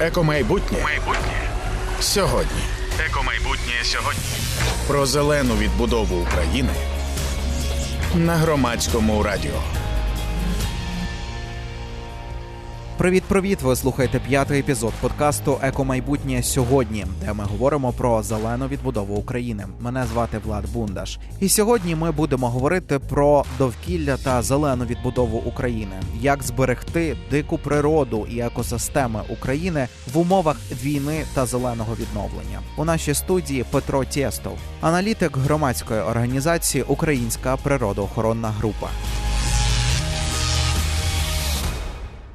Екомайбутнє Майбутнє. сьогодні. Екомайбутнє сьогодні. Про зелену відбудову України на громадському радіо. Привіт, привіт! Ви слухаєте п'ятий епізод подкасту Екомайбутнє сьогодні, де ми говоримо про зелену відбудову України. Мене звати Влад Бундаш. І сьогодні ми будемо говорити про довкілля та зелену відбудову України, як зберегти дику природу і екосистеми України в умовах війни та зеленого відновлення. У нашій студії Петро Тєстов, аналітик громадської організації Українська природоохоронна група.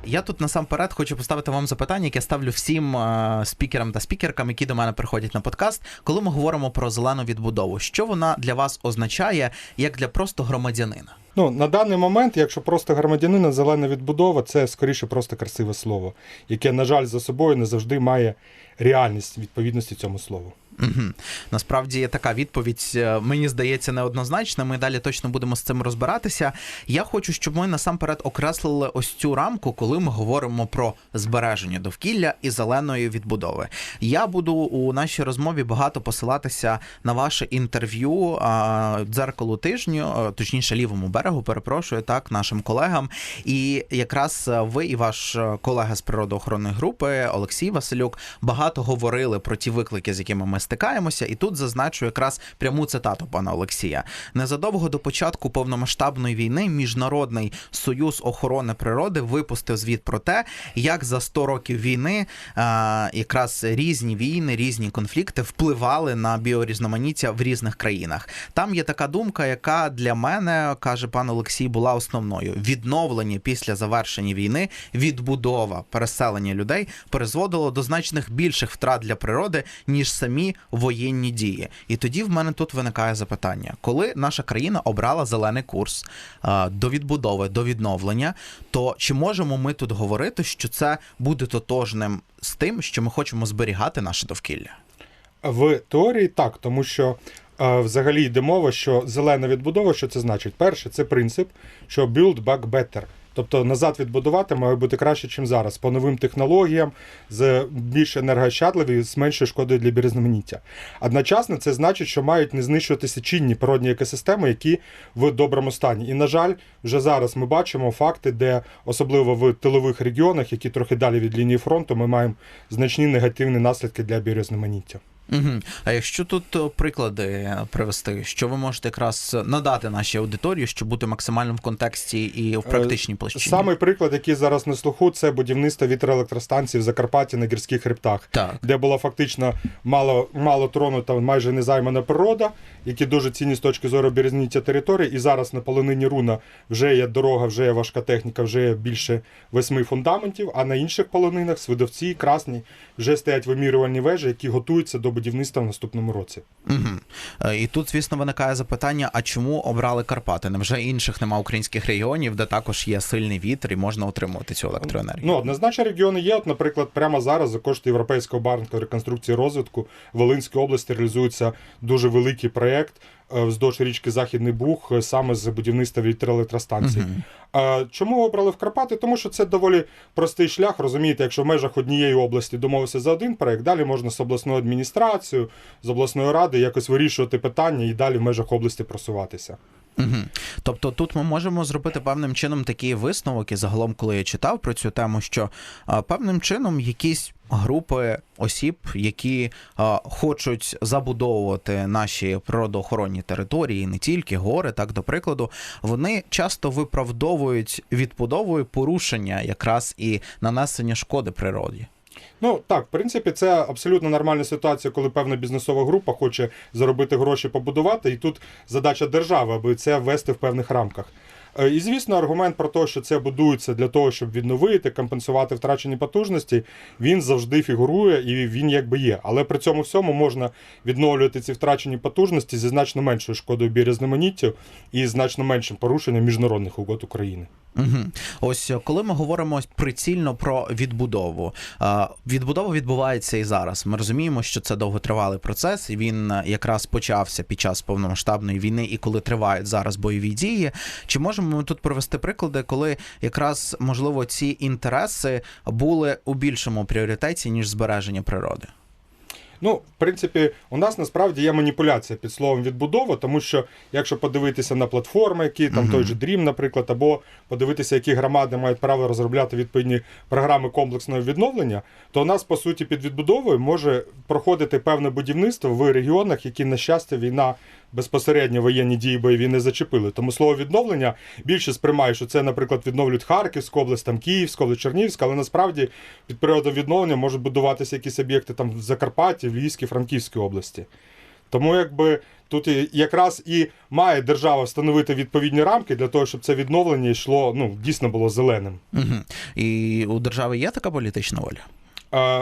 Я тут насамперед хочу поставити вам запитання, яке ставлю всім е, спікерам та спікеркам, які до мене приходять на подкаст, коли ми говоримо про зелену відбудову. Що вона для вас означає як для просто громадянина? Ну, на даний момент, якщо просто громадянина, зелена відбудова це скоріше просто красиве слово, яке, на жаль, за собою не завжди має реальність відповідності цьому слову. Насправді така відповідь е, мені здається неоднозначна. Ми далі точно будемо з цим розбиратися. Я хочу, щоб ми насамперед окреслили ось цю рамку, коли ми говоримо про збереження довкілля і зеленої відбудови. Я буду у нашій розмові багато посилатися на ваше інтерв'ю дзеркалу тижню, точніше лівому берегу. Перепрошую так нашим колегам. І якраз е, ви і ваш е, колега з природоохоронної групи Олексій Василюк багато говорили про ті виклики, з якими ми стикаємося, і тут зазначу якраз пряму цитату пана Олексія. Незадовго до початку повномасштабної війни Міжнародний союз охорони природи випустив звіт про те, як за 100 років війни якраз різні війни, різні конфлікти впливали на біорізноманіття в різних країнах. Там є така думка, яка для мене каже пан Олексій, була основною: відновлення після завершення війни, відбудова переселення людей призводило до значних більших втрат для природи ніж самі воєнні дії. І тоді в мене тут виникає запитання: коли наша країна обрала зелений курс а, до відбудови, до відновлення, то чи можемо ми тут говорити, що це буде тотожним з тим, що ми хочемо зберігати наше довкілля? В теорії так, тому що е, взагалі йде мова, що зелена відбудова, що це значить? Перше, це принцип, що build back better. Тобто назад відбудувати має бути краще, ніж зараз, по новим технологіям, з більш енергощадливі, з меншою шкодою для біорізноманіття. Одночасно це значить, що мають не знищуватися чинні природні екосистеми, які в доброму стані. І, на жаль, вже зараз ми бачимо факти, де особливо в тилових регіонах, які трохи далі від лінії фронту, ми маємо значні негативні наслідки для біорізноманіття. Угу. А якщо тут приклади привести, що ви можете якраз надати нашій аудиторії, щоб бути максимально в контексті і в практичній площині? Самий приклад, який зараз на слуху, це будівництво вітероелектростанції в Закарпатті на гірських хребтах, Так. де була фактично мало, мало тронута, майже незаймана природа, які дуже цінні з точки зору бірізніття території. І зараз на полонині руна вже є дорога, вже є важка техніка, вже є більше восьми фундаментів. А на інших полонинах Свидовці, Красні вже стоять вимірювальні вежі, які готуються до будівництва в наступному році. Угу. І тут, звісно, виникає запитання: а чому обрали Карпати? Невже інших нема українських регіонів, де також є сильний вітер і можна отримувати цю електроенергію? Ну, однозначно регіони є. От, наприклад, прямо зараз за кошти Європейського банку реконструкції і розвитку в Волинській області реалізується дуже великий проєкт вздовж річки Західний Буг е, саме з будівництва вітероелектростанцій. Е, Чому обрали в Карпати? Тому що це доволі простий шлях. Розумієте, якщо в межах однієї області домовився за один проект, далі можна з обласною адміністрацією, з обласної ради якось вирішувати питання і далі в межах області просуватися. Угу. Тобто тут ми можемо зробити певним чином такий висновок, і загалом, коли я читав про цю тему, що а, певним чином якісь групи осіб, які а, хочуть забудовувати наші природоохоронні території, не тільки гори, так до прикладу, вони часто виправдовують відбудовою порушення якраз і нанесення шкоди природі. Ну так, в принципі, це абсолютно нормальна ситуація, коли певна бізнесова група хоче заробити гроші, побудувати, і тут задача держави, аби це ввести в певних рамках. Е, І звісно, аргумент про те, що це будується для того, щоб відновити, компенсувати втрачені потужності, він завжди фігурує і він якби є. Але при цьому всьому можна відновлювати ці втрачені потужності зі значно меншою шкодою біорізноманіттю і значно меншим порушенням міжнародних угод України. Угу. Ось е, коли ми говоримо прицільно про відбудову, е, відбудова відбувається і зараз. Ми розуміємо, що це довготривалий процес, і він якраз почався під час повномасштабної війни і коли тривають зараз бойові дії. Чи можемо ми тут провести приклади, коли якраз можливо ці інтереси були у більшому пріоритеті ніж збереження природи? Ну, в принципі, у нас насправді є маніпуляція під словом відбудова, тому що якщо подивитися на платформи, які там той же Dream, наприклад, або подивитися, які громади мають право розробляти відповідні програми комплексного відновлення, то у нас по суті під відбудовою може проходити певне будівництво в регіонах, які, на щастя, війна безпосередньо воєнні дії бойові не зачепили. Тому слово відновлення більше сприймає, що це, наприклад, відновлюють Харківську область, там Київська область, Чернігівська, але насправді під періодом відновлення можуть будуватися якісь об'єкти там в Закарпатті, в Львівській, Франківській області. Тому якби тут якраз і має держава встановити відповідні рамки для того, щоб це відновлення йшло, ну, дійсно було зеленим. Угу. І у держави є така політична воля?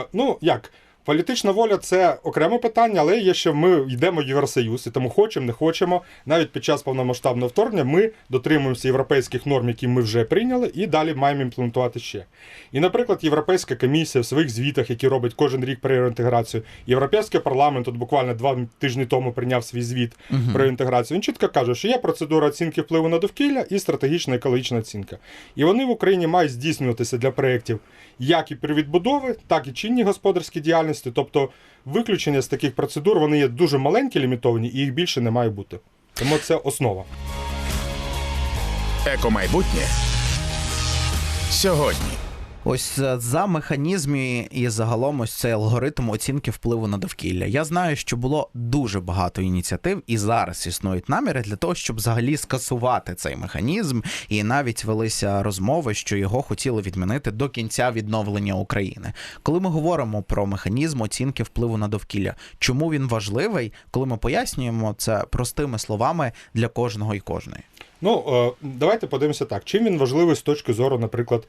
Е, ну як? Політична воля це окреме питання, але є ще ми йдемо в Євросоюз, і тому хочемо, не хочемо. Навіть під час повномасштабного вторгнення ми дотримуємося європейських норм, які ми вже прийняли, і далі маємо імплементувати ще. І, наприклад, Європейська комісія в своїх звітах, які робить кожен рік про євроінтеграцію, Європейський парламент от буквально два тижні тому прийняв свій звіт про інтеграцію. Він чітко каже, що є процедура оцінки впливу на довкілля і стратегічна екологічна оцінка. І вони в Україні мають здійснюватися для проєктів як і при відбудови, так і чинні господарські діяльності. Тобто виключення з таких процедур вони є дуже маленькі, лімітовані, і їх більше не має бути. Тому це основа. Екомайбутнє сьогодні. Ось е, за механізмі і загалом ось цей алгоритм оцінки впливу на довкілля. Я знаю, що було дуже багато ініціатив, і зараз існують наміри для того, щоб взагалі скасувати цей механізм, і навіть велися розмови, що його хотіли відмінити до кінця відновлення України. Коли ми говоримо про механізм оцінки впливу на довкілля, чому він важливий, коли ми пояснюємо це простими словами для кожного і кожної. Ну, е, давайте подивимося так. Чим він важливий з точки зору, наприклад,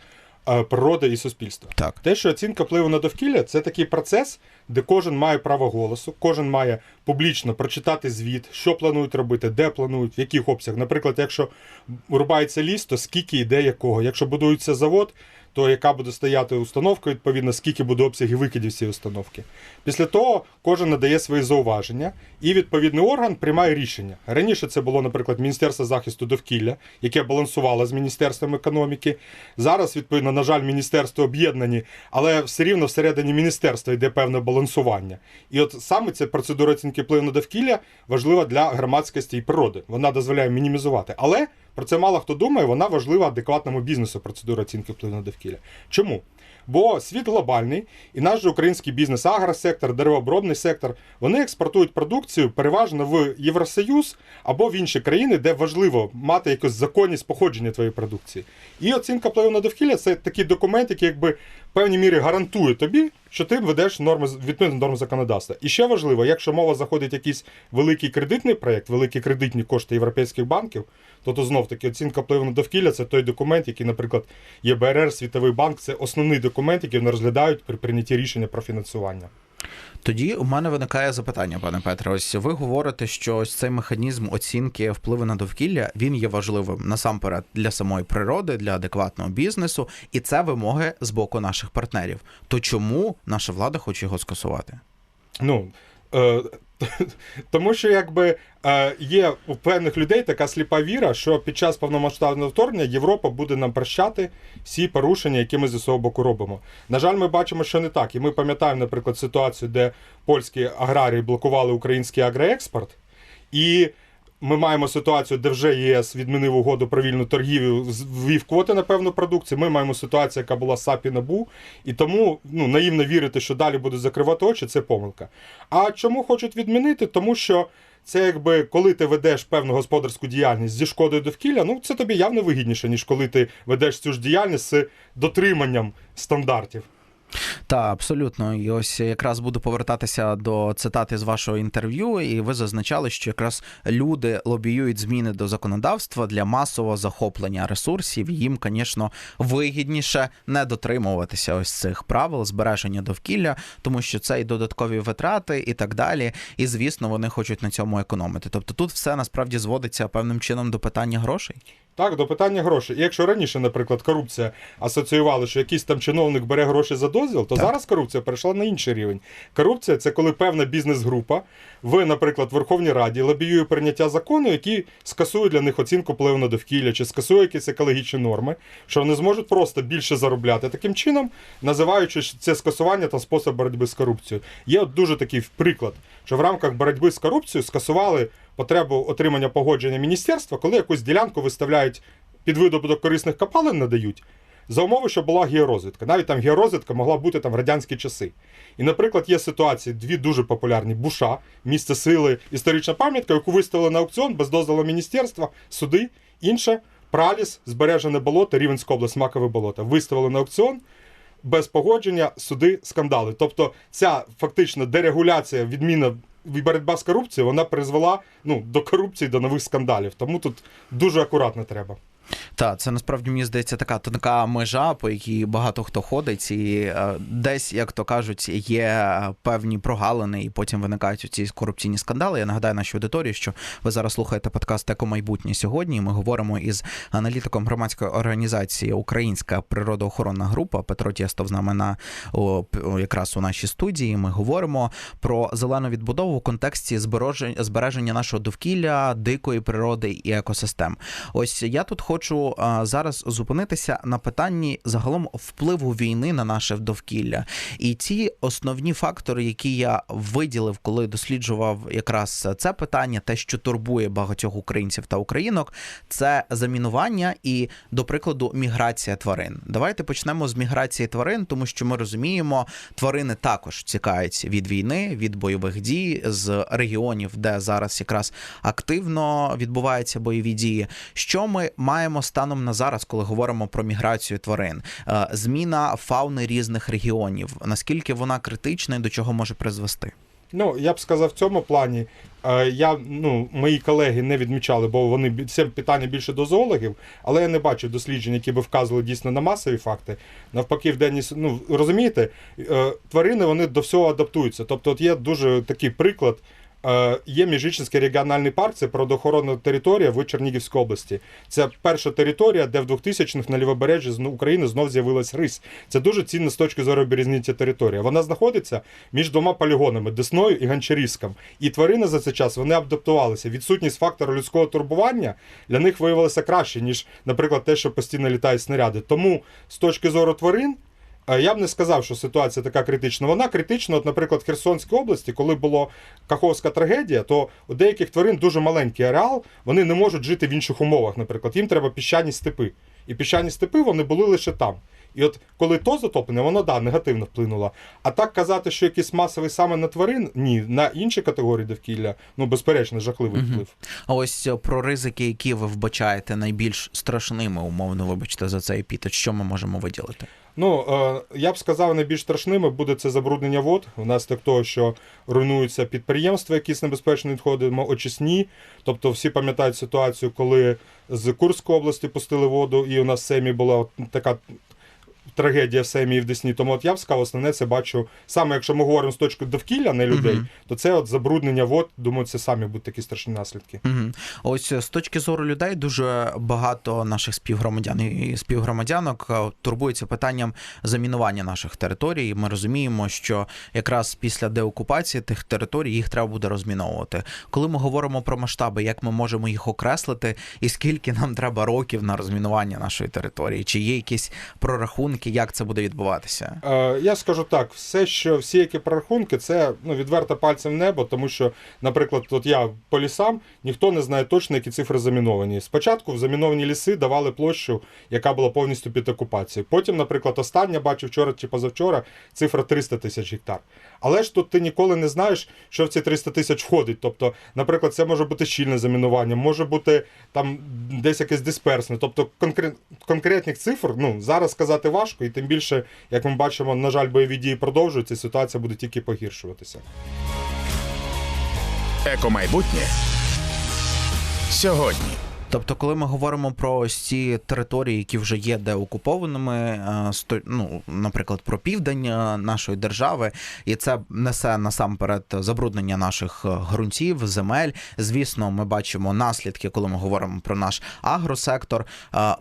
природи і суспільства? Так. Те, що оцінка впливу на довкілля, це такий процес, де кожен має право голосу, кожен має публічно прочитати звіт, що планують робити, де планують, в яких обсягах. Наприклад, якщо рубається ліс, то скільки йде якого. Якщо будується завод, то яка буде стояти установка, відповідно, скільки буде обсягів викидів цієї установки. Після того кожен надає свої зауваження, і відповідний орган приймає рішення. Раніше це було, наприклад, Міністерство захисту довкілля, яке балансувало з Міністерством економіки. Зараз, відповідно, на жаль, міністерства об'єднані, але все рівно всередині міністерства йде певне балансування. І от саме ця процедура оцінки впливу на довкілля важлива для громадськості і природи. Вона дозволяє мінімізувати. Але про це мало хто думає, вона важлива адекватному бізнесу процедура оцінки впливу на довкілля. Чому? Бо світ глобальний, і наш же український бізнес, агросектор, деревообробний сектор, вони експортують продукцію переважно в Євросоюз або в інші країни, де важливо мати якусь законність походження твоєї продукції. І оцінка впливу на довкілля це такий документ, який якби в певній мірі гарантує тобі, що ти ведеш норми відповідно норм законодавства. І ще важливо, якщо мова заходить якийсь великий кредитний проєкт, великі кредитні кошти європейських банків, то то знов таки оцінка впливу на довкілля це той документ, який, наприклад, ЄБРР, Світовий банк, це основний документ, який вони розглядають при прийнятті рішення про фінансування. Тоді у мене виникає запитання, пане Петре. Ось ви говорите, що ось цей механізм оцінки впливу на довкілля він є важливим насамперед для самої природи, для адекватного бізнесу, і це вимоги з боку наших партнерів. То чому наша влада хоче його скасувати? Ну е, тому що якби е, є у певних людей така сліпа віра, що під час повномасштабного вторгнення Європа буде нам прощати всі порушення, які ми зі свого боку робимо. На жаль, ми бачимо, що не так. І ми пам'ятаємо, наприклад, ситуацію, де польські аграрії блокували український агроекспорт. І ми маємо ситуацію, де вже ЄС відмінив угоду про вільну торгівлю, ввів квоти на певну продукцію. Ми маємо ситуацію, яка була САП і НАБУ, і тому ну, наївно вірити, що далі будуть закривати очі, це помилка. А чому хочуть відмінити? Тому що це якби коли ти ведеш певну господарську діяльність зі шкодою довкілля, ну це тобі явно вигідніше, ніж коли ти ведеш цю ж діяльність з дотриманням стандартів. Та абсолютно, і ось якраз буду повертатися до цитати з вашого інтерв'ю, і ви зазначали, що якраз люди лобіюють зміни до законодавства для масового захоплення ресурсів. Їм, звісно, вигідніше не дотримуватися ось цих правил збереження довкілля, тому що це і додаткові витрати, і так далі. І звісно, вони хочуть на цьому економити. Тобто тут все насправді зводиться певним чином до питання грошей. Так, до питання грошей. І якщо раніше, наприклад, корупція асоціювала, що якийсь там чиновник бере гроші за дозвіл, то Так. зараз корупція перейшла на інший рівень. Корупція це коли певна бізнес-група в, наприклад, Верховній Раді лобіює прийняття закону, які скасують для них оцінку впливу на довкілля, чи скасує якісь екологічні норми, що вони зможуть просто більше заробляти таким чином, називаючи це скасування та спосіб боротьби з корупцією. Є от дуже такий приклад, що в рамках боротьби з корупцією скасували потребу отримання погодження міністерства, коли якусь ділянку виставляють під видобуток корисних копалин надають. За умови, що була георозвідка. Навіть там георозвідка могла бути там в радянські часи. І, наприклад, є ситуації, дві дуже популярні: Буша, місце сили, історична пам'ятка, яку виставили на аукціон без дозволу міністерства, суди. Інша праліс, збережене болото, Рівенська область, Макове болото. Виставили на аукціон без погодження, суди, скандали. Тобто, ця фактично дерегуляція, відміна і боротьба з корупцією, вона призвела ну, до корупції, до нових скандалів. Тому тут дуже акуратно треба. Так, це насправді мені здається така тонка межа, по якій багато хто ходить, і е, десь, як то кажуть, є е, певні прогалини, і потім виникають ці корупційні скандали. Я нагадаю нашій аудиторії, що ви зараз слухаєте подкаст Еко майбутнє сьогодні. Ми говоримо із аналітиком громадської організації Українська природоохоронна група Петро Тєстов з нами на о, якраз у нашій студії. Ми говоримо про зелену відбудову в контексті збереження нашого довкілля, дикої природи і екосистем. Ось я тут хочу а, зараз зупинитися на питанні загалом впливу війни на наше довкілля. І ті основні фактори, які я виділив, коли досліджував якраз це питання, те, що турбує багатьох українців та українок, це замінування і, до прикладу, міграція тварин. Давайте почнемо з міграції тварин, тому що ми розуміємо, тварини також тікають від війни, від бойових дій з регіонів, де зараз якраз активно відбуваються бойові дії. Що ми маємо станом на зараз, коли говоримо про міграцію тварин? Е, Зміна фауни різних регіонів. Наскільки вона критична і до чого може призвести? Ну, я б сказав, в цьому плані е, я, ну, мої колеги не відмічали, бо вони це питання більше до зоологів, але я не бачив досліджень, які би вказували дійсно на масові факти. Навпаки, в денні ну, розумієте, е, тварини вони до всього адаптуються. Тобто, от є дуже такий приклад. Е, Є Міжичинський регіональний парк, це природоохоронна територія в Чернігівській області. Це перша територія, де в 2000-х на лівобережжі України знов з'явилась рись. Це дуже цінна з точки зору березниця територія. Вона знаходиться між двома полігонами Десною і Гончарівськом. І тварини за цей час вони адаптувалися. Відсутність фактору людського турбування для них виявилася краще, ніж, наприклад, те, що постійно літають снаряди. Тому з точки зору тварин. Е, Я б не сказав, що ситуація така критична. Вона критична, от, наприклад, в Херсонській області, коли була Каховська трагедія, то у деяких тварин дуже маленький ареал, вони не можуть жити в інших умовах. Наприклад, їм треба піщані степи. І піщані степи вони були лише там. І от коли то затоплене, воно да, негативно вплинуло. А так казати, що якийсь масовий саме на тварин, ні, на інші категорії довкілля, ну безперечно, жахливий вплив. А ось е, про ризики, які ви вбачаєте найбільш страшними, умовно, вибачте за цей епітет, що ми можемо виділити? Ну, е, я б сказав, найбільш страшними буде це забруднення вод, внаслідок того, що руйнуються підприємства, які з небезпечними відходимо очисні. Тобто всі пам'ятають ситуацію, коли з Курської області пустили воду, і у нас в Семі була така трагедія в Семі в Десні. Тому от я б сказав, основне це бачу, саме якщо ми говоримо з точки довкілля, не людей, Мгм. то це от забруднення вод, думаю, це самі будуть такі страшні наслідки. Угу. Ось е, з точки зору людей дуже багато наших співгромадян і співгромадянок е, турбуються питанням замінування наших територій. Ми розуміємо, що якраз після деокупації тих територій їх треба буде розміновувати. Коли ми говоримо про масштаби, як ми можемо їх окреслити, і скільки нам треба років на розмінування нашої території? Чи є якісь прорахунки, як це буде відбуватися? Е, я скажу так, все, що всі які прорахунки, це ну, відверто пальцем в небо, тому що, наприклад, от я по лісам, ніхто не знає точно, які цифри заміновані. Спочатку в заміновані ліси давали площу, яка була повністю під окупацією. Потім, наприклад, остання бачив вчора чи позавчора цифра 300 тисяч гектар. Але ж тут ти ніколи не знаєш, що в ці 300 тисяч входить. Тобто, наприклад, це може бути щільне замінування, може бути там десь якесь дисперсне. Тобто конкрет, конкретних цифр ну, зараз сказати важко, і тим більше, як ми бачимо, на жаль, бойові дії продовжуються, ситуація буде тільки погіршуватися. Екомайбутнє сьогодні. Тобто, коли ми говоримо про ось ці території, які вже є деокупованими, е, ну, наприклад, про південь е, нашої держави, і це несе насамперед забруднення наших е, ґрунтів, земель. Звісно, ми бачимо наслідки, коли ми говоримо про наш агросектор.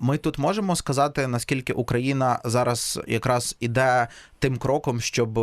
Ми тут можемо сказати, наскільки Україна зараз якраз іде тим кроком, щоб.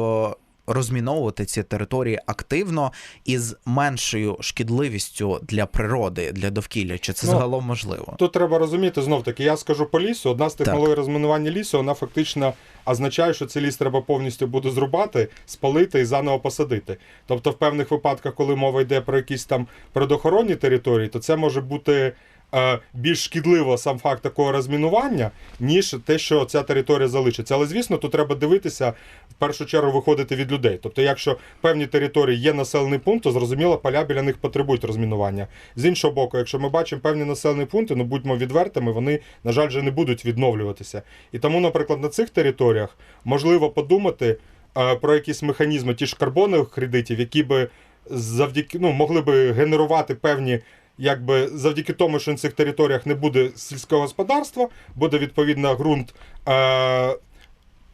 Розміновувати ці території активно і з меншою шкідливістю для природи, для довкілля. Чи це Ну, загалом можливо? Тут треба розуміти знов таки, я скажу по лісу. Одна з технологій розмінування лісу, вона фактично означає, що цей ліс треба повністю буде зрубати, спалити і заново посадити. Тобто, в певних випадках, коли мова йде про якісь там природоохоронні території, то це може бути. Е, Більш шкідливо сам факт такого розмінування, ніж те, що ця територія залишиться. Але звісно, тут треба дивитися в першу чергу виходити від людей. Тобто, якщо в певній території є населений пункт, то зрозуміло, поля біля них потребують розмінування. З іншого боку, якщо ми бачимо певні населені пункти, ну будьмо відвертими, вони, на жаль, вже не будуть відновлюватися. І тому, наприклад, на цих територіях можливо подумати е, про якісь механізми ті ж карбонових кредитів, які би завдяки ну, могли би генерувати певні. Якби завдяки тому, що на цих територіях не буде сільського господарства, буде відповідно ґрунт. Е-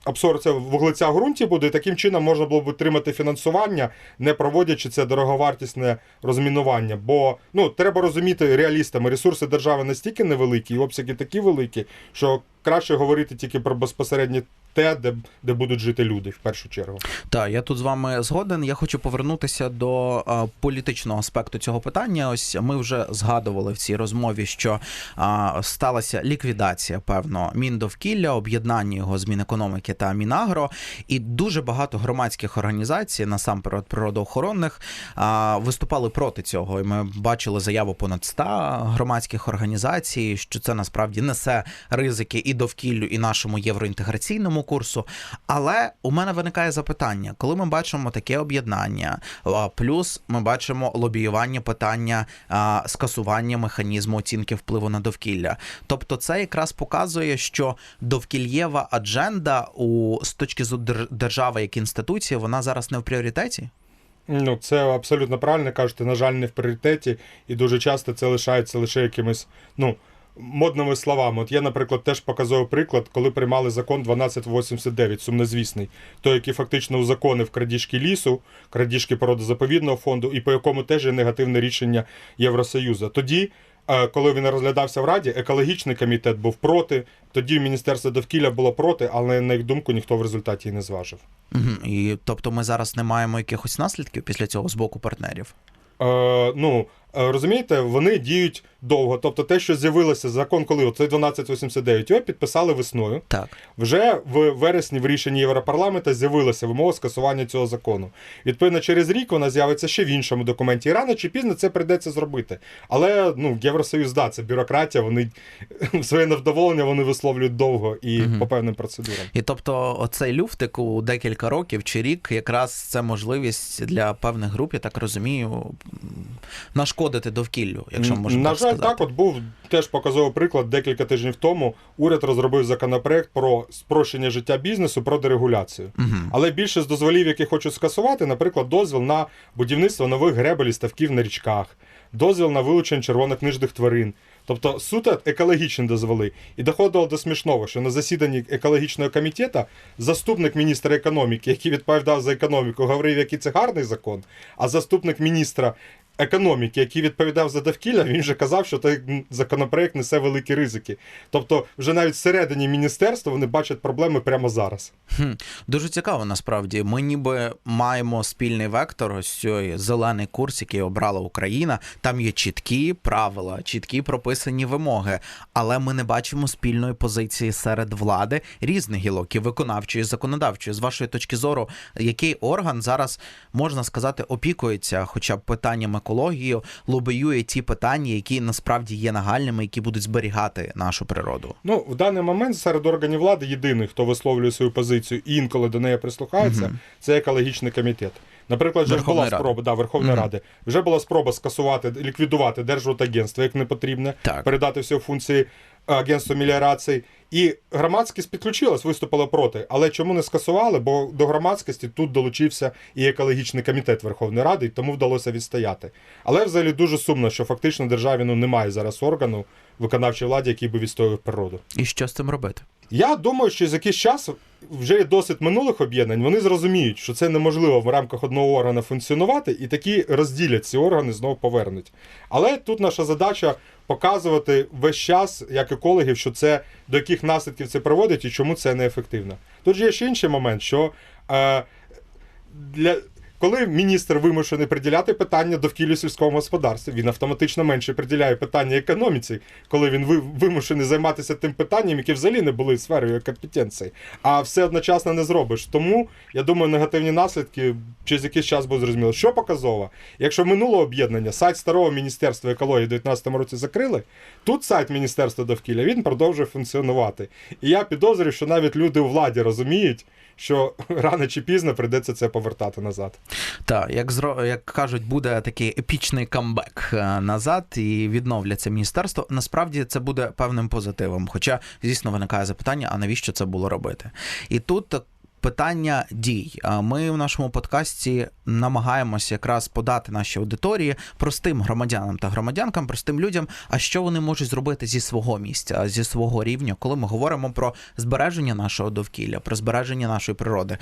Абсорбція вуглеця в ґрунті буде, і таким чином можна було б отримати фінансування, не проводячи це дороговартісне розмінування. Бо ну треба розуміти реалістами, ресурси держави настільки невеликі, і обсяги такі великі, що краще говорити тільки про безпосередньо те, де, де будуть жити люди в першу чергу. Так, я тут з вами згоден. Я хочу повернутися до а, політичного аспекту цього питання. Ось ми вже згадували в цій розмові, що а, сталася ліквідація певно міндовкілля, об'єднання його з Мінекономіки та Мінагро, і дуже багато громадських організацій, насамперед природоохоронних, а, виступали проти цього. І ми бачили заяву понад 100 громадських організацій, що це насправді несе ризики і довкіллю, і нашому євроінтеграційному курсу. Але у мене виникає запитання, коли ми бачимо таке об'єднання, плюс ми бачимо лобіювання питання скасування механізму оцінки впливу на довкілля. Тобто, це якраз показує, що довкільєва адженда у з точки зору дер- держави як інституції, вона зараз не в пріоритеті. Ну, це абсолютно правильно кажете, на жаль, не в пріоритеті, і дуже часто це лишається лише якимись, ну. Модними словами, от я, наприклад, теж показував приклад, коли приймали закон 1289, сумнозвісний, той, який фактично узаконив крадіжки лісу, крадіжки природозаповідного фонду, і по якому теж є негативне рішення Євросоюзу. Тоді, е, коли він розглядався в Раді, екологічний комітет був проти, тоді Міністерство довкілля було проти, але на їх думку ніхто в результаті її не зважив. Мгм. І тобто, ми зараз не маємо якихось наслідків після цього з боку партнерів. Е, ну, розумієте, вони діють довго. Тобто те, що з'явилося закон, коли оцей 1289, його підписали весною. Так. Вже в вересні в рішенні Європарламента з'явилася вимога скасування цього закону. Відповідно, через рік вона з'явиться ще в іншому документі. І рано чи пізно це прийдеться зробити. Але ну, Євросоюз, да, це бюрократія, вони своє невдоволення вони висловлюють довго і по певним процедурам. І тобто, оцей люфтик у декілька років чи рік, якраз це можливість для певних груп, я так розумію, м, нашкодити довкіллю, якщо можна На так жаль, сказати. так от був теж показовий приклад декілька тижнів тому. Уряд розробив законопроект про спрощення життя бізнесу про дерегуляцію. Мгм. Але більше з дозволів, які хочуть скасувати, наприклад, дозвіл на будівництво нових гребель і ставків на річках, дозвіл на вилучення червонокнижних тварин. Тобто суто екологічні дозволи. І доходило до смішного, що на засіданні екологічного комітету заступник міністра економіки, який відповідав за економіку, говорив, який це гарний закон, а заступник міністра економіки, який відповідав за довкілля, він же казав, що той законопроект несе великі ризики. Тобто, вже навіть всередині міністерства вони бачать проблеми прямо зараз. Хм, Дуже цікаво, насправді. Ми ніби маємо спільний вектор, ось цей зелений курс, який обрала Україна. Там є чіткі правила, чіткі прописані вимоги, але ми не бачимо спільної позиції серед влади різних гілок і виконавчої, і законодавчої. З вашої точки зору, який орган зараз можна сказати опікується, хоча б питанням екології, лобіює ті питання, які насправді є нагальними, які будуть зберігати нашу природу. Ну, в даний момент серед органів влади єдиний, хто висловлює свою позицію і інколи до неї прислухається, це екологічний комітет. Наприклад, вже Верховна була Рада. Спроба да, Верховної Мгм. Ради. Вже була спроба скасувати, ліквідувати Держводагентство як не потрібне, Так. передати всі функції агентство меліорації. І громадськість підключилась, виступила проти. Але чому не скасували? Бо до громадськості тут долучився і екологічний комітет Верховної Ради, і тому вдалося відстояти. Але взагалі дуже сумно, що фактично державі ну, немає зараз органу виконавчої влади, який би відстоював природу. І що з цим робити? Я думаю, що за якийсь час вже є досить минулих об'єднань. Вони зрозуміють, що це неможливо в рамках одного органу функціонувати, і такі розділять ці органи знову повернуть. Але тут наша задача показувати весь час, як екологів, що це до яких наслідків це приводить і чому це неефективно. Тут же є ще інший момент, що е, для. Коли міністр вимушений приділяти питання довкіллю сільському господарстві, він автоматично менше приділяє питання економіці, коли він вимушений займатися тим питанням, які взагалі не були сферою компетенції, а все одночасно не зробиш. Тому я думаю, негативні наслідки через якийсь час будуть зрозуміло. Що показово? Якщо минулого об'єднання сайт старого міністерства екології в 2019 році закрили, тут сайт Міністерства довкілля він продовжує функціонувати. І я підозрюю, що навіть люди у владі розуміють, що рано чи пізно прийдеться це повертати назад. Так, як зро... як кажуть, буде такий епічний камбек е, назад і відновляться міністерство. Насправді це буде певним позитивом. Хоча, звісно, виникає запитання, а навіщо це було робити? І тут питання дій. Ми в нашому подкасті намагаємося якраз подати нашій аудиторії простим громадянам та громадянкам, простим людям, а що вони можуть зробити зі свого місця, зі свого рівня, коли ми говоримо про збереження нашого довкілля, про збереження нашої природи,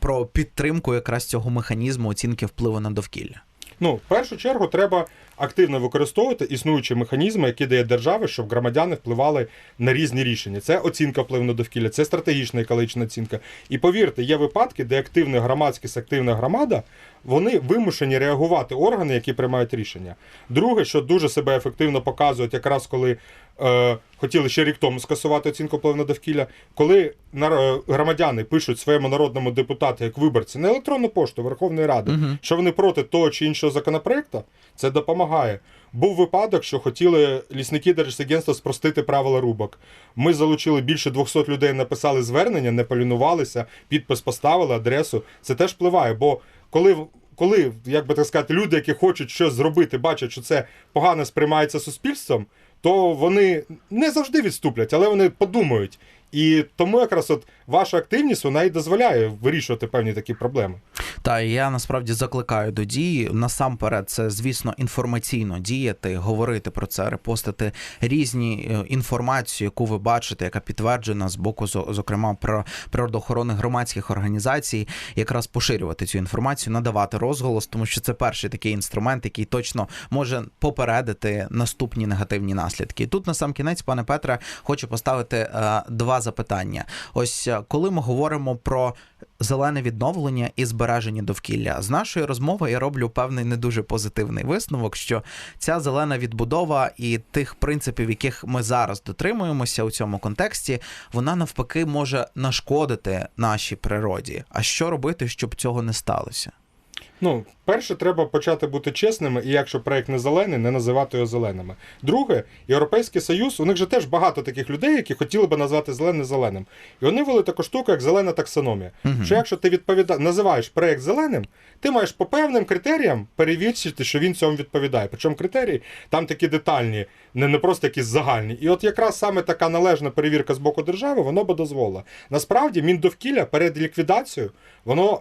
про підтримку якраз цього механізму оцінки впливу на довкілля. Ну, в першу чергу, треба активно використовувати існуючі механізми, які дає держава, щоб громадяни впливали на різні рішення. Це оцінка впливу на довкілля, це стратегічна екологічна оцінка. І повірте, є випадки, де активна громадськість, активна громада, вони вимушені реагувати органи, які приймають рішення. Друге, що дуже себе ефективно показують, якраз коли е, хотіли ще рік тому скасувати оцінку впливу на довкілля, коли е, громадяни пишуть своєму народному депутату як виборці на електронну пошту Верховної Ради, що вони проти того чи іншого законопроекту, це допомагає. Був випадок, що хотіли лісники Держагентства спростити правила рубок. Ми залучили більше 200 людей, написали звернення, не полінувалися, підпис поставили, адресу. Це теж впливає, бо коли. Коли, як би так сказати, люди, які хочуть щось зробити, бачать, що це погано сприймається суспільством, то вони не завжди відступлять, але вони подумають. І тому якраз от ваша активність вона і дозволяє вирішувати певні такі проблеми. Та я насправді закликаю до дії. Насамперед, це звісно інформаційно діяти, говорити про це, репостити різні е, інформацію, яку ви бачите, яка підтверджена з боку, зо- зокрема, про природоохоронних громадських організацій, якраз поширювати цю інформацію, надавати розголос, тому що це перший такий інструмент, який точно може попередити наступні негативні наслідки. Тут на сам кінець, пане Петре, хочу поставити е, два запитання. Ось е, коли ми говоримо про зелене відновлення і збереження довкілля. З нашої розмови я роблю певний не дуже позитивний висновок, що ця зелена відбудова і тих принципів, яких ми зараз дотримуємося у цьому контексті, вона навпаки може нашкодити нашій природі. А що робити, щоб цього не сталося? Ну, перше, треба почати бути чесними, і якщо проект не зелений, не називати його зеленими. Друге, Європейський Союз, у них же теж багато таких людей, які хотіли би назвати зелене зеленим. І вони ввели таку штуку, як зелена таксономія. Що якщо ти відповіда... називаєш проект зеленим, ти маєш по певним критеріям перевірити, що він цьому відповідає. Причому критерії там такі детальні, не, не просто якісь загальні. І от якраз саме така належна перевірка з боку держави, воно би дозволило. Насправді, Міндовкілля перед ліквідацією, воно.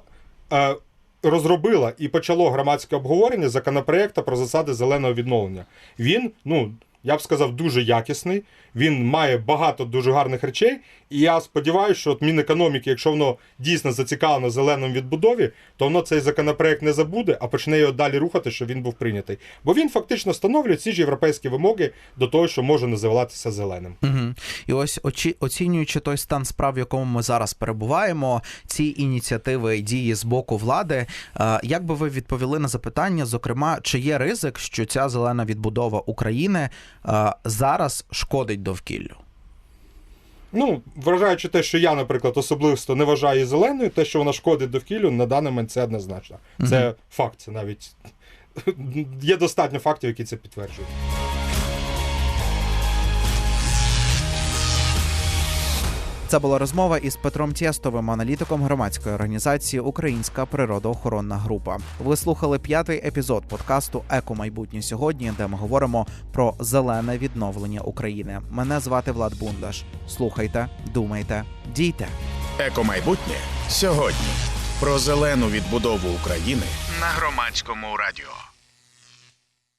Е, розробила і почало громадське обговорення законопроекту про засади зеленого відновлення. Він, ну я б сказав, дуже якісний. Він має багато дуже гарних речей. І я сподіваюся, що от Мінекономіки, якщо воно дійсно зацікавлено зеленому відбудові, то воно цей законопроект не забуде, а почне його далі рухати, щоб він був прийнятий. Бо він фактично встановлює ці ж європейські вимоги до того, що може називатися зеленим. Угу. І ось очі, оцінюючи той стан справ, в якому ми зараз перебуваємо, ці ініціативи і дії з боку влади, е, як би ви відповіли на запитання, зокрема, чи є ризик, що ця зелена відбудова України зараз шкодить довкіллю? Ну, вважаючи те, що я, наприклад, особисто не вважаю зеленою, те, що вона шкодить довкіллю, на даний момент це однозначно. Це факт, це навіть є достатньо фактів, які це підтверджують. Це була розмова із Петром Тєстовим, аналітиком громадської організації Українська природоохоронна група. Ви слухали п'ятий епізод подкасту Еко майбутнє сьогодні, де ми говоримо про зелене відновлення України. Мене звати Влад Бундаш. Слухайте, думайте, дійте. Екомайбутнє сьогодні. Про зелену відбудову України на громадському радіо.